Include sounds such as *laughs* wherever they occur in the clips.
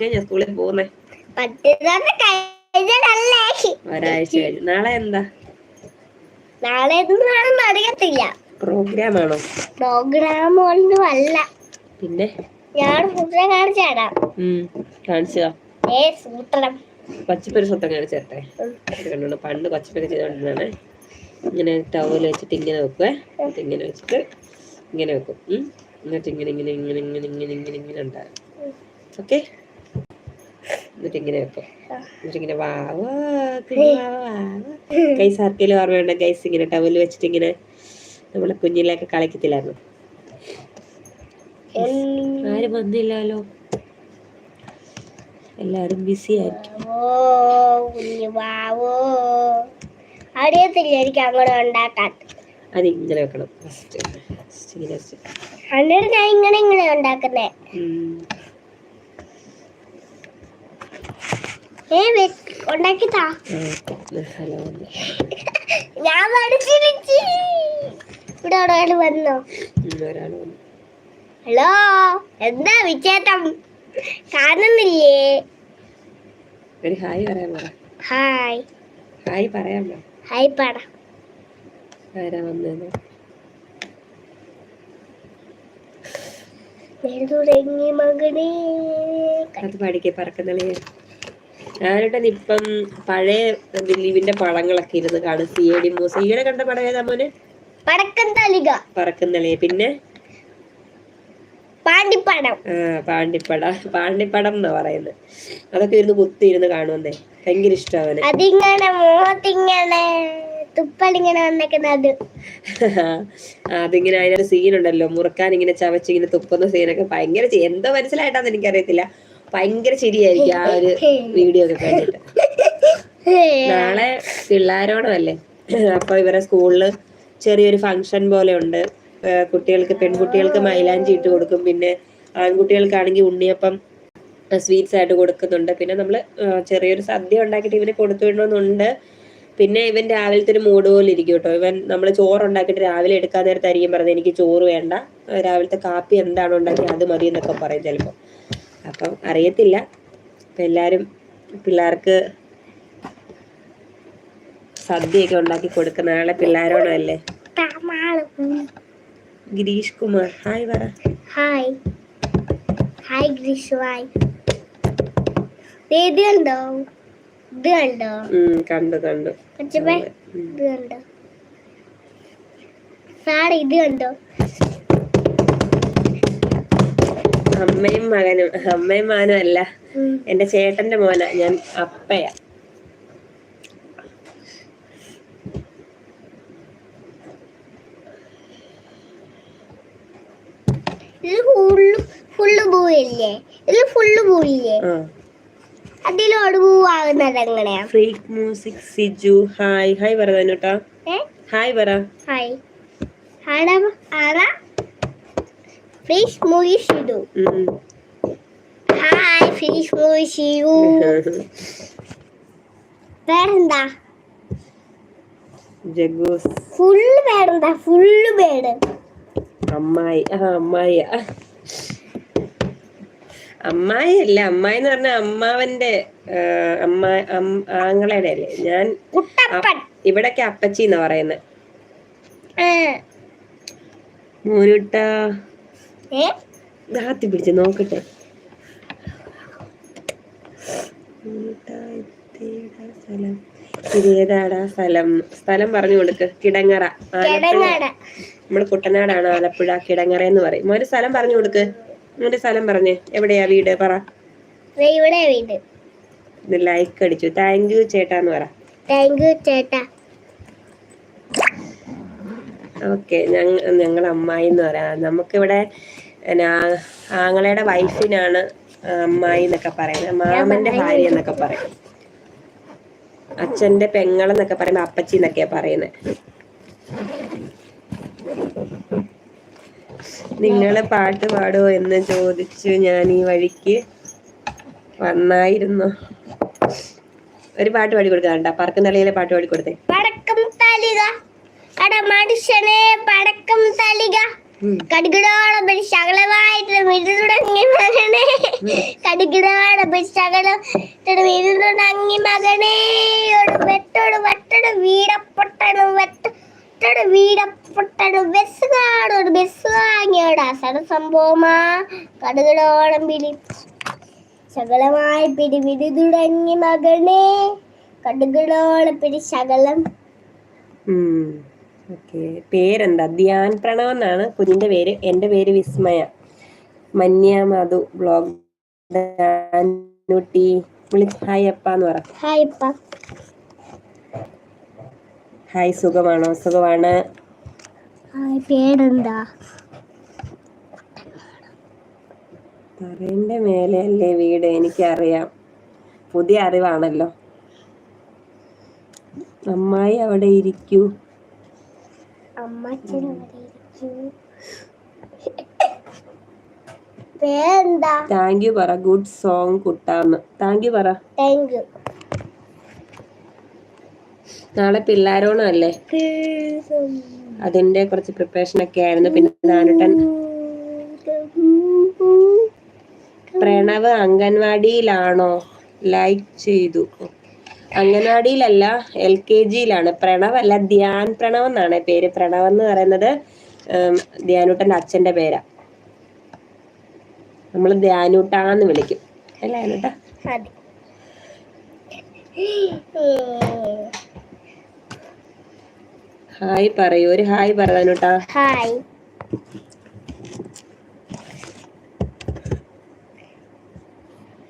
ഞാൻ സ്കൂളിൽ പോകുന്നേ. ഒരാഴ്ച കഴിഞ്ഞു. നാളെ എന്താ? നാളെ എന്തുവാണെന്ന് അറിയത്തില്ല. പ്രോഗ്രാം ആണോ? പ്രോഗ്രാം ഒന്നും അല്ല. പിന്നെ? ഞാൻ സൂത്രം കാണിച്ചാടാ ഉം. കാണിച്ചതാ. ഏ സൂത്രം. പച്ചപ്പരി സ്വത്തം കാണിച്ചേട്ടെ ഇത് കണ്ടോണ്ട് പണ്ട് പച്ചപ്പരി ചെയ്തോണ്ടിരുന്നാണ് ഇങ്ങനെ ടവൽ വെച്ചിട്ട് ഇങ്ങനെ വെക്കുവേ. ഇങ്ങനെ വെച്ചിട്ട് ഇങ്ങനെ വെക്കും. എന്നിട്ട് ഇങ്ങനെ ഇങ്ങനെ ഇങ്ങനെ ഇങ്ങനെ ഇങ്ങനെ ഇങ്ങനെ ഇങ്ങനെ ഉണ്ടാകും ഓക്കെ എന്നിട്ട് ഇങ്ങനെ വെക്കും എന്നിട്ട് ഇങ്ങനെ വാവാ കൈസ് ആർക്കെങ്കിലും ഓർമ്മയുണ്ട്? ഗൈസ് ഇങ്ങനെ ടവൽ വെച്ചിട്ട് ഇങ്ങനെ നമ്മളെ കുഞ്ഞിലൊക്കെ കളിക്കത്തില്ലായിരുന്നു? ആരും വന്നില്ലല്ലോ എല്ലാരും ബിസി ആയിരിക്കും. ഓ കുഞ്ഞു ബാവോ അറിയത്തില്ല എനിക്ക് അങ്ങോട്ട് ഉണ്ടാക്കാൻ. അത് ഇങ്ങനെ വെക്കണം. ഫസ്റ്റ് ഫസ്റ്റ് ഇങ്ങനെ ഞാൻ ഇങ്ങനെ ഇങ്ങനെ ഉണ്ടാക്കുന്നേ. ഞാൻ മടിച്ചിരിച്ചു ഇവിടെ ഒരാൾ വന്നോ. ഹലോ എന്താ വിശേഷം? കാണുന്നില്ലേ? ഒരു ഹായ് പറയാൻ പറ. ഹായ്. ഹായ് പറയാൻ പറ. ഹായ് ആരാ വന്നത് തുടങ്ങി മകനെ. അത് പഠിക്കേ പറക്കുന്നളി ഞാനിട്ട് ഇപ്പം പഴയ ദിലീപിന്റെ പടങ്ങളൊക്കെ ഇരുന്ന് കാണും. സി എ ഡി മൂസ ഈയിടെ കണ്ട പടം ഏതാ മോന്? പടക്കം തളിക പിന്നെ? പാണ്ടിപ്പടം. ആ പാണ്ടിപ്പട. പാണ്ടിപ്പടം എന്നാ പറയുന്നത്. അതൊക്കെ ഇരുന്ന് കുത്തി ഇരുന്ന് കാണുമെന്നേ. ഭയങ്കര ഇഷ്ടമാണ് അതിങ്ങനെ മുഖത്തിങ്ങനെ തുപ്പലിങ്ങനെ വന്നേക്കുന്നത്. അതിങ്ങനെ അതിനൊരു സീനുണ്ടല്ലോ മുറുക്കാൻ ഇങ്ങനെ ചവച്ചിങ്ങനെ തുപ്പുന്ന സീനൊക്കെ ഭയങ്കര എന്തോ മനസ്സിലായിട്ടാന്ന് എനിക്കറിയത്തില്ല. ഭയങ്കര ശരിയായിരിക്കും ആ ഒരു വീഡിയോ ഒക്കെ കണ്ടിട്ട്. നാളെ പിള്ളേരോടല്ലേ? അപ്പൊ ഇവരെ സ്കൂളിൽ ചെറിയൊരു ഫങ്ഷൻ പോലെ ഉണ്ട്. കുട്ടികൾക്ക് പെൺകുട്ടികൾക്ക് മൈലാഞ്ചി ഇട്ട് കൊടുക്കും. പിന്നെ ആൺകുട്ടികൾക്കാണെങ്കിൽ ഉണ്ണിയപ്പം സ്വീറ്റ്സ് ആയിട്ട് കൊടുക്കുന്നുണ്ട്. പിന്നെ നമ്മൾ ചെറിയൊരു സദ്യ ഉണ്ടാക്കിയിട്ട് ഇവന് കൊടുത്തു വിടണമെന്നുണ്ട്. പിന്നെ ഇവൻ രാവിലത്തെ ഒരു മൂഡ് പോലെ ഇരിക്കും കേട്ടോ. ഇവൻ നമ്മൾ ചോറ് ഉണ്ടാക്കിയിട്ട് രാവിലെ എടുക്കാൻ നേരത്തായിരിക്കും പറഞ്ഞത്. എനിക്ക് ചോറ് വേണ്ട. രാവിലത്തെ കാപ്പി എന്താണോ ഉണ്ടാക്കി അത് മതി എന്നൊക്കെ പറയും ചിലപ്പോൾ അപ്പം അറിയത്തില്ല. അപ്പം എല്ലാവരും പിള്ളേർക്ക് സദ്യയൊക്കെ ഉണ്ടാക്കി കൊടുക്കുന്ന ആളെ പിള്ളേരോടല്ലേ ഗിരീഷ് കുമാർ. ഹായ് പറ. ഹായ്. ഹായ് ഗിരീഷ് ഹായ് ഇത് കണ്ടോ? ഇത് കണ്ടോ? കണ്ടു കണ്ടു. ഇത് കണ്ടോ? സാർ ഇത് കണ്ടോ? അമ്മയും മകനും അമ്മയും മകനും അല്ല എന്റെ ചേട്ടന്റെ മോന ഞാൻ അപ്പയാ. ഹായ് ഫുള്ള് ഹായ് ഫുള്ള് പൂവില്ലേ? ഹായ് അതിലോട് പൂവാകുന്നത് എങ്ങനെയാ? Freak music Siju hi hi പറ ഹായ് ഹായ് ഹായ് പറ. ഹായ് ആടാ ആടാ. ഫിഷ് മൂവി ഷിഡു. ഹായ് ഫിഷ് മൂവി ഷിഡു പേരെന്താ ജഗൂസ് ഫുള്ള് പേരെന്താ ഫുള്ള് പേര് അമ്മായി ആ അമ്മായി. അമ്മായി അല്ല അമ്മായി എന്ന് പറഞ്ഞ അമ്മാവന്റെ അമ്മ ആങ്ങളയുടെ അല്ലേ? ഞാൻ ഇവിടൊക്കെ അപ്പച്ചി എന്നാ പറയുന്നത്. മോനുട്ടാ ദാത്തി പിടിച്ച് നോക്കട്ടെ. സ്ഥലം. ഇതേതാടാ ഏതാടാ സ്ഥലം? സ്ഥലം പറഞ്ഞു കൊടുക്ക്. കിടങ്ങറ. നമ്മൾ കുട്ടനാടാണ് ആലപ്പുഴ കിടങ്ങറ എന്ന് പറയും. മോന്റെ സ്ഥലം പറഞ്ഞു കൊടുക്ക്. മോന്റെ സ്ഥലം പറഞ്ഞേ. എവിടെയാ വീട്? പറ. ഇവിടെ വീട്. ലൈക്ക് അടിച്ചു. താങ്ക് യു ചേട്ടാന്ന് പറ. താങ്ക് യു ചേട്ടാ. ഓക്കെ ഞങ്ങ ഞങ്ങൾ അമ്മായി എന്ന് പറയാം. നമുക്കിവിടെ എന്നാ, ആങ്ങളയുടെ വൈഫിനാണ് അമ്മായി എന്നൊക്കെ പറയുന്നത്. മാമന്റെ ഭാര്യ എന്നൊക്കെ പറയും. അച്ഛന്റെ പെങ്ങളെന്നൊക്കെ പറയുമ്പോ അപ്പച്ചി എന്നൊക്കെയാ പറയുന്നത്. നിങ്ങൾ പാട്ട് പാടുമോ എന്ന് ചോദിച്ചു ഞാൻ ഈ വഴിക്ക് വന്നായിരുന്നു. ഒരു പാട്ട് പാടി കൊടുക്കാറുണ്ട പറക്കും തലയിലെ പാട്ട് പാടി കൊടുത്തേ. പടക്കം തലിക മനുഷ്യനെ പടക്കം തലിക. കടുകിടോളം ഒരു ശകലമായിട്ട് വിരു തുടങ്ങി മകനെ. കടുകിടോളം ശകലം വിരു തുടങ്ങി മകനെ. ഒരു വെട്ടോട് വട്ടോട് വീടപ്പൊട്ടണ് വെട്ടോട് വീടപ്പൊട്ടണ് ബസ് കാണൊരു ബസ് വാങ്ങിയോട് അസട സംഭവമാ കടുകിടോളം പിടി ശകലമായി പിടി വിരു തുടങ്ങി മകനെ. കടുകിടോളം പിടി ശകലം. ഓക്കെ. പേരെന്താ? ധ്യാൻ പ്രണവ് എന്നാണ് കുഞ്ഞിന്റെ പേര്. എന്റെ പേര് വിസ്മയ. മന്യ മധു ബ്ലോഗ്. ൂട്ടി വിളിച്ച് ഹായ് അപ്പ എന്ന് പറ. ഹായ് അപ്പ. ഹായ് സുഖമാണോ? സുഖമാണ്. ഹായ് പേരെന്താ? തറേന്റെ മേലെ അല്ലേ വീട്? എനിക്കറിയാം. പുതിയ അറിവാണല്ലോ. അമ്മായി അവിടെ ഇരിക്കൂ. അമ്മച്ചൻ. പേരെന്താ താങ്ക് യു പറ. ഗുഡ് സോങ് കുട്ടാന്ന്. താങ്ക് യു പറ. Thank you. നാളെ പിള്ളേരോണല്ലേ അതിന്റെ കുറച്ച് പ്രിപ്പറേഷൻ ഒക്കെ ആയിരുന്നു. പിന്നെ നാനുട്ടൻ പ്രണവ് അംഗൻവാടിയിലാണോ? ലൈക്ക് ചെയ്തു. അംഗൻവാടിയിലല്ല എൽ കെ ജിയിലാണ്. പ്രണവ് അല്ല ധ്യാൻ പ്രണവ് എന്നാണ് പേര്. പ്രണവ് എന്ന് പറയുന്നത് ധ്യാനൂട്ടന്റെ ധ്യാനൂട്ടന്റെ അച്ഛന്റെ പേരാ നമ്മൾ ധ്യാനൂട്ടാന്ന് വിളിക്കും. അല്ലേ ധ്യാനൂട്ടാ? അതെ. ഹായ് പറയൂ. ഒരു ഹായ് പറയാനൂട്ടാ ഹായ്.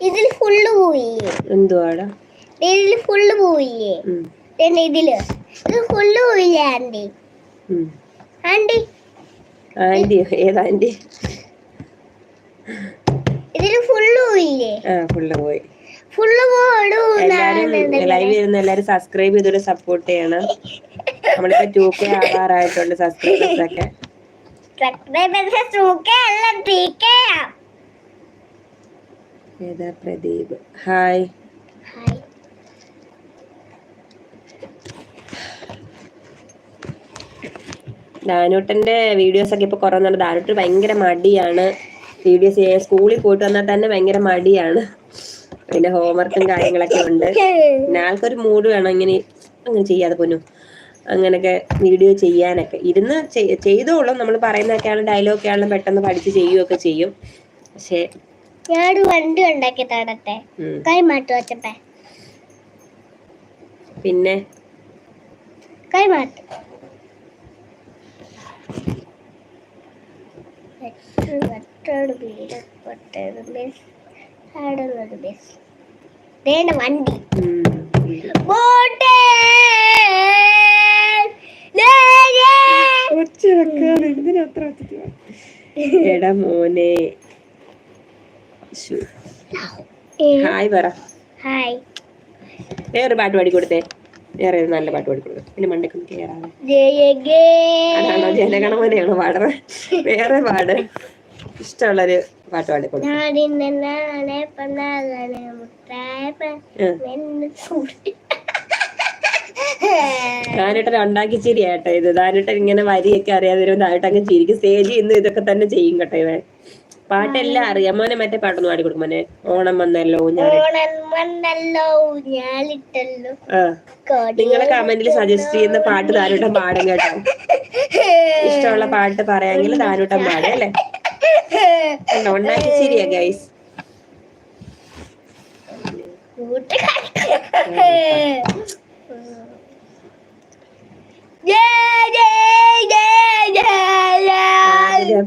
ഇതിൽ ഫുള്ള് പോയി. എന്തുവാടാ? ഇതിൽ ഫുള്ള് പോയില്ലേ? ഇതിൽ. ഇത് ഫുള്ള് പോയില്ലേ ആന്റി ആന്റി ആന്റി ഏതാ ആന്റി ഇതിൽ ഫുള്ള് പോയില്ലേ? ആ ഫുള്ള് പോയി. ഫുള്ള് ലൈവ് ചെയ്യുന്ന എല്ലാരും സബ്സ്ക്രൈബ് ചെയ്തൊരു സപ്പോർട്ട് ചെയ്യണം. നമ്മളിപ്പോ ടു കെ ആവാറായിട്ടുണ്ട് സബ്സ്ക്രൈബേഴ്സ് ഒക്കെ. ഏതാ പ്രദീപ്? ഹായ് ദാനൂട്ടന്റെ വീഡിയോസ് ഒക്കെ ഇപ്പൊ കുറെ നാൾ ദാനൂട്ട് ഭയങ്കര മടിയാണ്. വീഡിയോസ് ചെയ്യാൻ സ്കൂളിൽ പോയിട്ട് വന്നാൽ തന്നെ ഭയങ്കര മടിയാണ്. പിന്നെ ഹോംവർക്കും കാര്യങ്ങളൊക്കെ ഉണ്ട്. പിന്നെ ആൾക്കൊരു മൂഡ് വേണം ഇങ്ങനെ അങ്ങനെ ചെയ്യാതെ പൊന്നു. അങ്ങനെയൊക്കെ വീഡിയോ ചെയ്യാനൊക്കെ. ഇരുന്ന് ചെയ്തോളും. നമ്മൾ പറയുന്നതൊക്കെയാണ് ഡയലോഗ് ആണെങ്കിലും പെട്ടെന്ന് പഠിച്ച് ചെയ്യുകയൊക്കെ ചെയ്യും. പക്ഷേ ഞാനൊരു വണ്ടി ഉണ്ടാക്കി തടത്തെ കൈ മാറ്റു വച്ചപ്പേ. പിന്നെ? കൈ മാറ്റു. വെട്ടോട് വീട് പൊട്ടോട് ബസ് ആടുന്നൊരു ബസ് വേണ്ട. വണ്ടി ബോട്ട് ബോട്ടേ ഒച്ച വെക്കാതെ എന്തിനാ അത്ര ഒച്ചയ്ക്ക് പറയുന്നത്? എടാ മോനെ. ഹായ് പറ. ഹായ് വേറെ പാട്ട് പാടി കൊടുത്തേ. വേറെ ഒരു നല്ല പാട്ട് പാടി പിന്നെ മണ്ടക്കൊന്ന് ഗേ അതാണോ ജനഗണമനയാണോ പാടുന്നത് വേറെ പാട്. ഇഷ്ടമുള്ളൊരു പാട്ട് പാടി ദാനേട്ടൻ ഉണ്ടാക്കി ചിരി ആട്ടെ ഇത്. ദാനേട്ടൻ ഇങ്ങനെ വരിയൊക്കെ അറിയാതെ വരുമ്പോൾ ദാനേട്ടൻ അങ്ങ് ചിരിക്കും. സ്റ്റേജിൽ ഇന്ന് ഇതൊക്കെ തന്നെ ചെയ്യും കേട്ടോ ഇവൻ. പാട്ടെല്ലാം അറിയാം. മോനെ മറ്റേ പാട്ടൊന്ന് പാടി കൊടുക്കും മോനെ. ഓണം വന്നല്ലോ ഞാലിട്ടല്ലോ നിങ്ങളെ കമന്റിൽ സജസ്റ്റ് ചെയ്യുന്ന പാട്ട് താരൂട്ടം പാടും കേട്ടോ. ഇഷ്ടമുള്ള പാട്ട് പറയാമെങ്കിൽ താരൂട്ടം പാടും അല്ലേ? ഉണ്ടാക്കി ചിരിയാ ഗൈസ്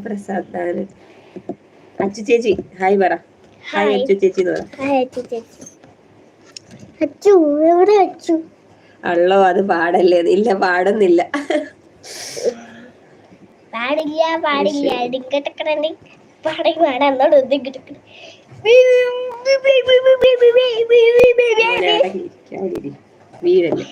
പ്രസാദ് ദാനു അച്ചു ചേച്ചി ഹായ് പറ. ഹായ്. അച്ചു ചേച്ചി എന്ന് പറ. അച്ചു എവിടെ അച്ചു? അള്ളോ അത് പാടല്ലേ? ഇല്ല പാടുന്നില്ല പാടില്ല പാടില്ല. ഡിക്കട്ടക്കണി പാടി. വീഴല്ലേ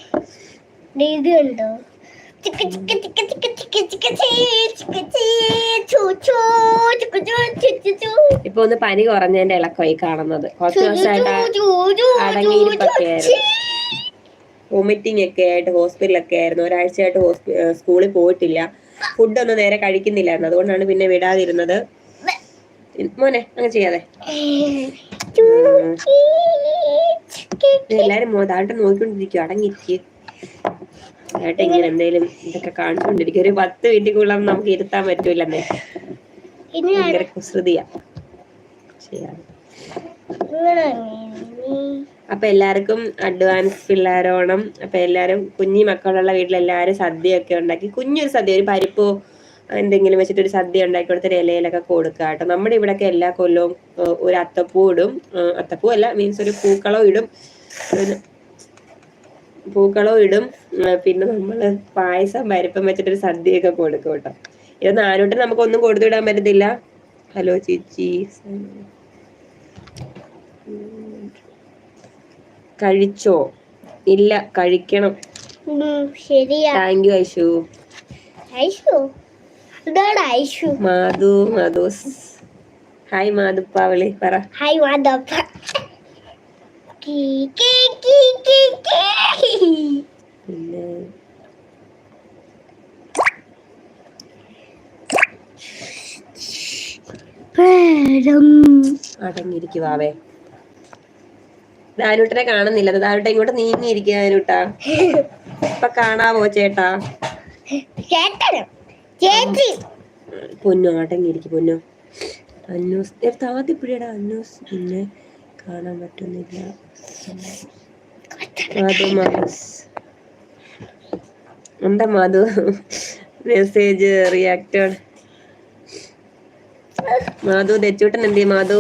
ഇപ്പൊ ഒന്ന് പനി കുറഞ്ഞതിന്റെ ഇളക്കമായി കാണുന്നത്. കുറച്ച് ദിവസമായിട്ട് ചു, ചു, അടങ്ങിയിരിപ്പൊക്കെ ചു, ആയിരുന്നു. വൊമിറ്റിംഗ് ഒക്കെ ആയിട്ട് ഹോസ്പിറ്റലൊക്കെ ആയിരുന്നു. ഒരാഴ്ചയായിട്ട് സ്കൂളിൽ പോയിട്ടില്ല. ഫുഡൊന്നും നേരെ കഴിക്കുന്നില്ലായിരുന്നു. അതുകൊണ്ടാണ് പിന്നെ വിടാതിരുന്നത്. മോനെ അങ്ങനെ ചെയ്യാതെ. എല്ലാരും മോതാണ്ട് നോക്കിക്കൊണ്ടിരിക്കും അടങ്ങിയിരിക്കുക ഏട്ടാ ഇങ്ങനെ എന്തേലും ഇതൊക്കെ കാണിച്ചുകൊണ്ടിരിക്കും ഒരു പത്ത് മിനിറ്റുള്ളം നമുക്ക് ഇരുത്താൻ പറ്റൂലെന്നേ. ഭയങ്കര കുസൃതിയാ. അപ്പൊ എല്ലാവർക്കും അഡ്വാൻസ് പിള്ളേരോണം അപ്പൊ എല്ലാരും കുഞ്ഞി മക്കളുള്ള വീട്ടിലെല്ലാരും സദ്യയൊക്കെ ഉണ്ടാക്കി. കുഞ്ഞൊരു സദ്യ ഒരു പരിപ്പോ എന്തെങ്കിലും വെച്ചിട്ട് ഒരു സദ്യ ഉണ്ടാക്കി കൊടുത്തൊരു ഇലയിലൊക്കെ കൊടുക്കുക കേട്ടോ. നമ്മുടെ ഇവിടെയൊക്കെ എല്ലാ കൊല്ലവും ഒരു അത്തപ്പൂ ഇടും. അത്തപ്പൂ അല്ല മീൻസ് ഒരു പൂക്കളം ഇടും. പൂക്കളം ഇടും. പിന്നെ നമ്മൾ പായസം പരിപ്പം വെച്ചിട്ട് ഒരു സദ്യയൊക്കെ കൊടുക്കും കേട്ടോ. ഇത് നാനൂട്ട് നമുക്കൊന്നും കൊടുത്തു വിടാൻ പറ്റത്തില്ല. ഹലോ ചേച്ചി. കഴിച്ചോ? ഇല്ല കഴിക്കണം. Thank you Aishu. Madhu Madhu. Hi മാധുപ്പാവളി പറ. ഹായ് മാധപ്പ. പിന്നെ അടങ്ങിയിരിക്കുവാവേ ദാനൂട്ടനെ കാണുന്നില്ല. ദാനൂട്ട ഇങ്ങോട്ട് നീങ്ങിയിരിക്കുക ദാനൂട്ടാ ഇപ്പൊ കാണാവോ ചേട്ടാ? ചേച്ചി. പൊന്നു അടങ്ങിയിരിക്കും പൊന്നു. അന്നൂസ് താത്തിപ്പിടിയടാ അന്നൂസ്. പിന്നെ കാണാൻ പറ്റുന്നില്ല. മാധു മാസ് എന്താ മാധു? മെസ്സേജ് റിയാക്റ്റഡ് മാധു തെച്ചൂട്ടൻ എന്തേ മാധു?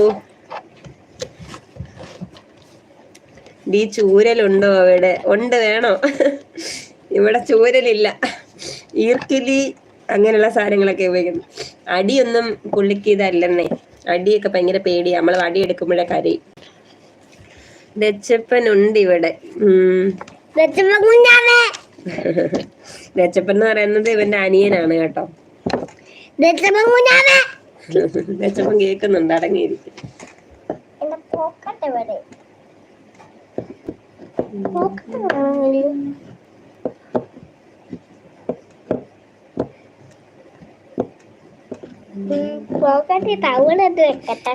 ഡി ചൂരലുണ്ടോ അവിടെ? ഉണ്ട് വേണോ? ഇവിടെ ചൂരലില്ല. ഈർക്കിലി അങ്ങനെയുള്ള സാധനങ്ങളൊക്കെ ഉപയോഗിക്കുന്നു. അടിയൊന്നും പുള്ളിക്ക് ഇതല്ലെന്നേ. അടിയൊക്കെ ഭയങ്കര പേടിയാ. നമ്മൾ അടി എടുക്കുമ്പോഴേ കരയും. ദച്ചപ്പനുണ്ട് ഇവിടെ ദച്ചപ്പൻ എന്ന് *laughs* പറയുന്നത് ഇവന്റെ അനിയനാണ് കേട്ടോ. ദച്ചപ്പൻ കേൾക്കുന്നുണ്ട് അടങ്ങിയിരിക്കും പോക്കറ്റ് തവിടെടുത്ത് വെക്കട്ടെ.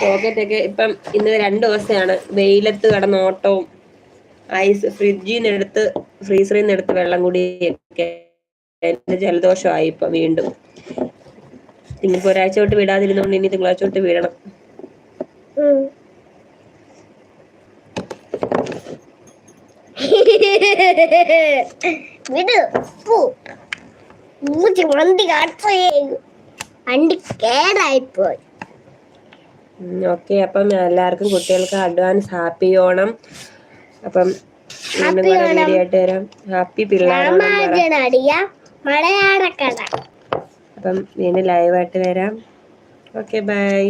പോക്കറ്റ് ഒക്കെ ഇപ്പം ഇന്ന് രണ്ട് ദിവസമാണ്. വെയിലത്ത് കടന്ന ഓട്ടവും ഐസ് ഫ്രിഡ്ജിൽ നിന്ന് എടുത്ത് ഫ്രീസറിൽ നിന്ന് എടുത്ത് വെള്ളം കുടിയൊക്കെ എന്റെ ജലദോഷമായി ഇപ്പൊ വീണ്ടും. ഇനിയിപ്പോ ഒരാഴ്ച തൊട്ട് വിടാതിരുന്നോണ്ട് ഇനി തിങ്കളാഴ്ച തൊട്ട് വിടണം. വിട്. മൂച്ച് വണ്ടി ഓക്കെ. അപ്പം എല്ലാവർക്കും കുട്ടികൾക്ക് അഡ്വാൻസ് ഹാപ്പി ഓണം. അപ്പം വീണ്ടും വീഡിയോ ആയിട്ട് വരാം. ഹാപ്പി പിള്ളേർ അപ്പം വീണ്ടും ലൈവായിട്ട് വരാം. Okay bye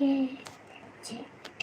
See